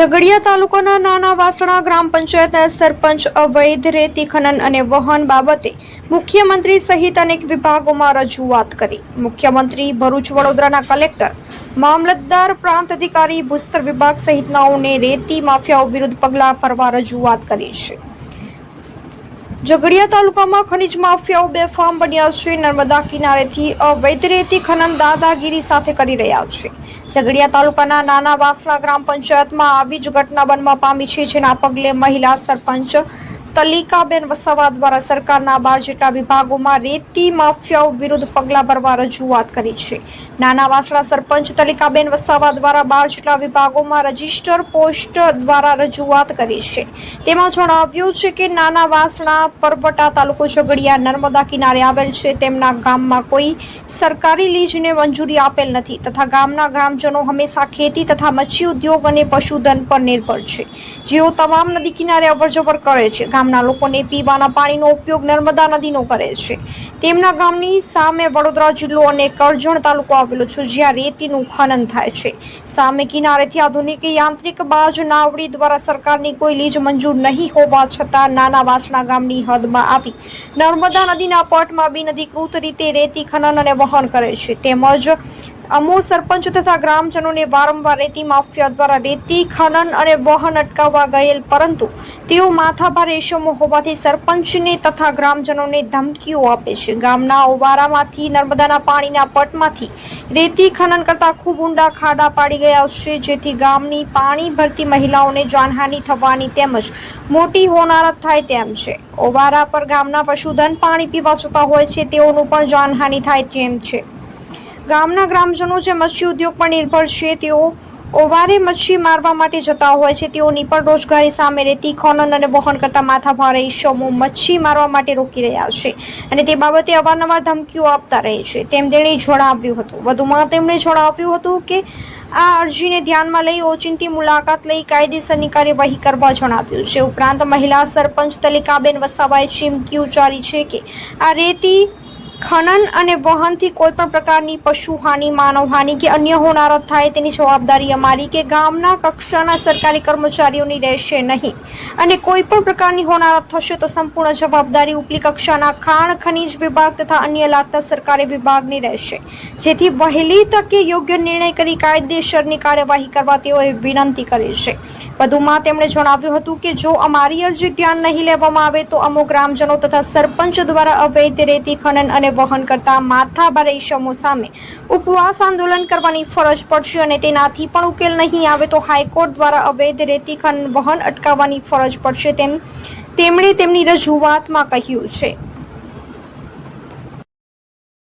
ઝઘડિયા તાલુકાના નાના વાસણા ગ્રામ પંચાયતના સરપંચ અવૈધ રેતી ખનન અને વહન બાબતે મુખ્યમંત્રી સહિત અનેક વિભાગોમાં રજૂઆત કરી. મુખ્યમંત્રી ભરૂચ વડોદરાના કલેક્ટર, મામલતદાર પ્રાંત અધિકારી, ભૂસ્તર વિભાગ સહિતનાઓને રેતી માફિયાઓ વિરુદ્ધ પગલાં ભરવા રજૂઆત કરી છે. ઝઘડિયા તાલુકામાં ખનિજ માફિયાઓ બેફામ બન્યા છે. નર્મદા કિનારેથી અવૈધ રેતી ખનન દાદાગીરી સાથે કરી રહ્યા છે. ઝઘડિયા તાલુકાના નાના વાસણા ગ્રામ પંચાયતમાં આવી જ ઘટના બનવા પામી છે, જેના પગલે મહિલા સરપંચ તલિકાબેન વસાવા દ્વારા સરકારના બાર જેટલા વિભાગોમાં રેતી માફિયાઓ વિરુદ્ધ પગલાં ભરવા રજૂઆત કરી છે. નાના વાસણા સરપંચ તલિકાબેન વસાવા દ્વારા બાર જેટલા વિભાગોમાં રજિસ્ટર પોસ્ટ દ્વારા રજૂઆત કરી છે. તેમાં જણાવ્યું છે કે નાના વાસણા પરબટા તાલુકો ઝઘડિયા નર્મદા કિનારે આવેલ છે. તેમના ગામમાં કોઈ સરકારી લીજને મંજૂરી આપેલ નથી તથા ગામના ગ્રામજનો હંમેશા ખેતી તથા મચ્છી ઉદ્યોગ અને પશુધન પર નિર્ભર છે. જેઓ તમામ નદી કિનારે અવરજવર કરે છે. ગામના લોકોને પીવાના પાણીનો ઉપયોગ નર્મદા નદીનો કરે છે. તેમના ગામની સામે વડોદરા જિલ્લો અને કરજણ તાલુકો આવેલો છે, જ્યાં રેતીનું ખનન થાય છે. સામે કિનારેથી આધુનિક યાંત્રિક બાજ નાવડી દ્વારા સરકારની કોઈ લીજ મંજૂર નહીં હોવા છતાં નાના વાસણા ગામની હદમાં આવી. નર્મદા નદીના પટમાં બિનઅધિકૃત રીતે રેતી ખનન અને વહન કરે છે. તેમજ અમો સરપંચ તથા ગ્રામજનોને વારંવાર રેતી માફિયા દ્વારા રેતી, ખનન અને વહન અટકાવવા ગયેલ, પરંતુ તેઓ માથાભાર રેશમો હોવાથી સરપંચને તથા ગ્રામજનોને ધમકીઓ આપે છે. ગામના ઓવારામાંથી, નર્મદાના પાણીના પટમાંથી રેતી ખનન કરતા ખૂબ ઊંડા ખાડા પાડી ગયા છે, જેથી ગામની પાણી ભરતી મહિલાઓને જાનહાનિ થવાની તેમજ મોટી હોનારત થાય તેમ છે. ઓવારા પર ગામના પશુધન પાણી પીવા જતા હોય છે, તેઓનું પણ જાનહાનિ થાય તેમ છે. ગામના ગ્રામજનો જે મચ્છી ઉદ્યોગ પર નિર્ભર છે, તેઓ ઓવારે મચ્છી મારવા માટે જતા હોય છે. તેઓની પણ રોજગારી સામે રેતી ખનન અને વહન કરતા માથાભારે ઈસમો મચ્છી મારવા માટે રોકી રહ્યા છે અને તે બાબતે અવારનવાર ધમકીઓ આપતા રહે છે. તેમ તેણે જણાવ્યું હતું. વધુમાં તેમણે જણાવ્યું હતું કે, આ અરજીને ધ્યાનમાં લઈ ઓચિંતી મુલાકાત લઈ કાયદેસરની કાર્યવાહી કરવા જણાવ્યું છે. ઉપરાંત મહિલા સરપંચ તલિકાબેન વસાવાએ ચીમકી ઉચ્ચારી છે કે, આ રેતી ખનન અને વહનથી કોઈ પણ પ્રકારની પશુહાનિ માનવહાનિ કે અન્ય હોનારો થાય તેની જવાબદારી અમારી કે ગામના કક્ષાના સરકારી કર્મચારીઓની રહેશે નહીં. અને કોઈ પણ પ્રકારની હોનારત થશે તો સંપૂર્ણ જવાબદારી ઉપલી કક્ષાના ખાણ, ખનીજ વિભાગ તથા અન્ય લાગતા સરકારી વિભાગની રહેશે. જેથી વહેલી તકે યોગ્ય નિર્ણય કરી કાયદેસરની કાર્યવાહી કરવા તેઓએ વિનંતી કરી છે. વધુમાં તેમણે જણાવ્યું હતું કે જો અમારી અરજી ધ્યાન નહીં લેવામાં આવે તો અમુક ગ્રામજનો તથા સરપંચ દ્વારા અવૈધ રેતી ખનન અને વહન કરતા માથાભારે ઇસમો સામે ઉપવાસ આંદોલન કરવાની ફરજ પડશે અને તેનાથી પણ ઉકેલ નહીં આવે તો હાઈકોર્ટ દ્વારા અવૈધ રેતી ખન વહન અટકાવવાની ફરજ પડશે તેમ તેમણે તેમની રજૂઆતમાં કહ્યું છે.